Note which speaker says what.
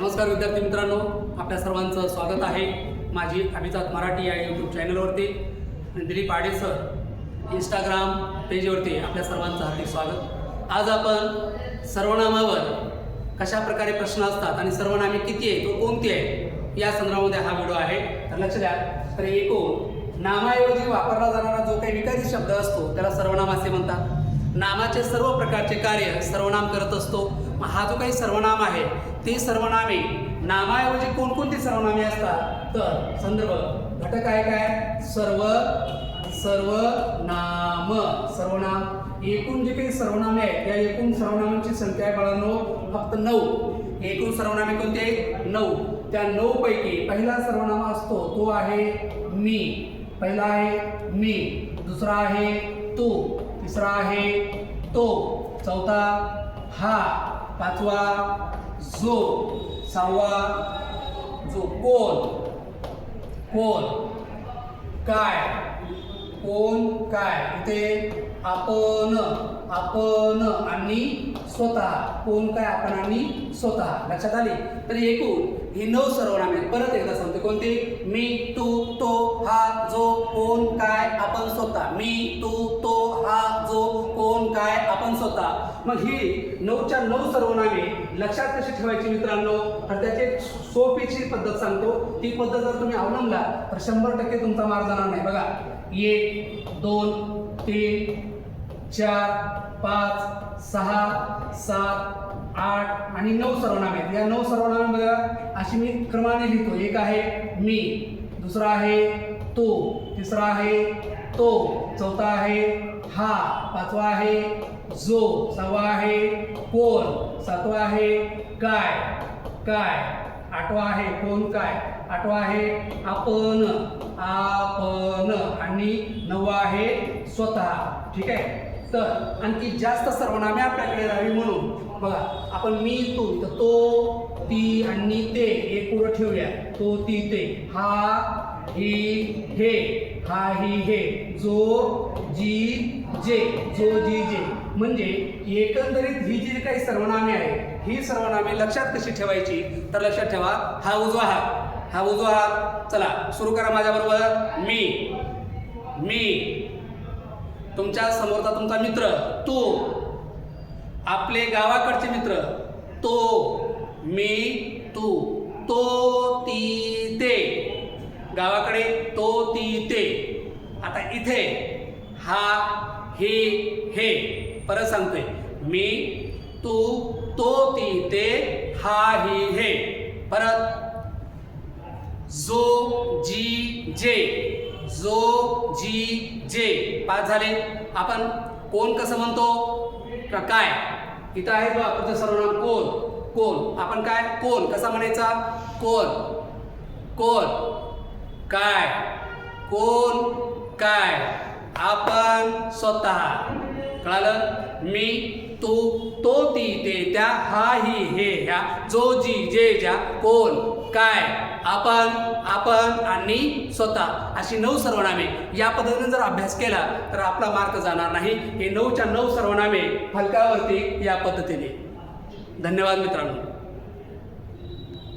Speaker 1: नमस्कार विद्यार्थी मित्रांनो आपल्या सर्वांचं स्वागत आहे माझी अभिजात मराठी या यूट्यूब चॅनलवरती आणि दिलीप आडे सर इंस्टाग्राम पेजवरती आपल्या सर्वांचं हार्दिक स्वागत. आज आपण सर्वनामावर कशा प्रकारे प्रश्न असतात आणि सर्वनामे किती आहे तो कोणती आहे या संदर्भामध्ये हा व्हिडिओ आहे. तर लक्ष द्या. तर एकूण नामाऐवजी वापरला जाणारा जो काही विकारी शब्द असतो त्याला सर्वनाम असे म्हणतात. नामाचे सर्व प्रकारचे कार्य सर्वनाम करत असतो. हा जो काही सर्वनाम आहे ते सर्वनामे नामाऐवजी कोणकोणती सर्वनामे असतात? तर संदर्भ घटक आहे काय? सर्व सर्वनाम. सर्वनाम. एकूण जे काही सर्वनामे आहेत या एकूण सर्वनामांची संख्या आहे बाळांनो फक्त नऊ. एकूण सर्वनामे कोणते आहेत? नऊ. त्या नऊ पैकी पहिला सर्वनामा असतो तो आहे मी. पहिला आहे मी. दुसरा आहे तू. तिसरा आहे तो. चौथा हा पाचवा जो सहावा जो कोण? कोण? काय? कोण काय? इथे आपण आपण आणि स्वतः. कोण काय? आपण आणि स्वतः. लक्षात आली? तर एकूण ही नऊ सर्वनामे आहेत. परत एकदा सांगतो. कोणते? मी तू तो हा जो कोण काय? आपण स्वतः. मी तू तो हा जो कोण काय? आपण स्वतः मग ही नऊच्या नऊ सर्वनामे लक्षात कशी ठेवायची मित्रांनो? तर त्याची एक सोपीची पद्धत सांगतो. ती पद्धत जर तुम्ही अवलंबला तर शंभर टक्के तुमचा मार्ग जाणार नाही. बघा. एक दोन तीन चार पाच सहा सात आठ आणि नऊ सर्वनामे आहेत. या नऊ सर्वनामे बघा अशी मी क्रमाने लिहितो. एक आहे मी दुसरा आहे तो तिसरा आहे तो चौथा आहे हा पाचवा आहे जो सहावा आहे कोण सातवा आहे काय काय आठवा आहे कोण काय आठवा आहे आपण आपण आणि नववा आहे स्वतः ठीक आहे? तर आणखी जास्त सर्वनामे आपल्याकडे राहावी म्हणून बघा आपण मी तू तर तो ती आणि ते एक पुढं ठेवूया. तो ती ते हा ही हे हा ही हे जो जी जे जो जी जे. म्हणजे एकंदरीत ही जी काही सर्वनामे आहे ही सर्वनामे लक्षात कशी ठेवायची? तर लक्षात ठेवा हा उजवा हात. हा उजवा हात. चला सुरू करा माझ्याबरोबर. मी. मी. तुमच्या समोरचा तुमचा मित्र. तो. आपले गावाकडचे मित्र. तो. मी. तू. तो ती ते. गावाकडे तो ती ते आता इथे हा हे हे परत सांगतोय. मी तू तो ती ते हा ही हे. परत जो जी जे. जो जी जे. पाच झाले. आपण कोण कसं म्हणतो? का काय? इथं आहे जो आपण सर्वनाम कोण? कोण? आपण काय? कोण? कसा म्हणायचा? कोण? कोण? काय? कोण काय? आपण स्वतः. कळालं? मी तू तो ती ते त्या हा ही हे ह्या जो जी जे ज्या कोण काय आपण आपण आणि स्वतः. अशी नऊ सर्वनामे. या पद्धतीने जर अभ्यास केला तर आपला मार्क जाणार नाही. हे नऊच्या नऊ सर्वनामे फलकावरती या पद्धतीने. धन्यवाद मित्रांनो.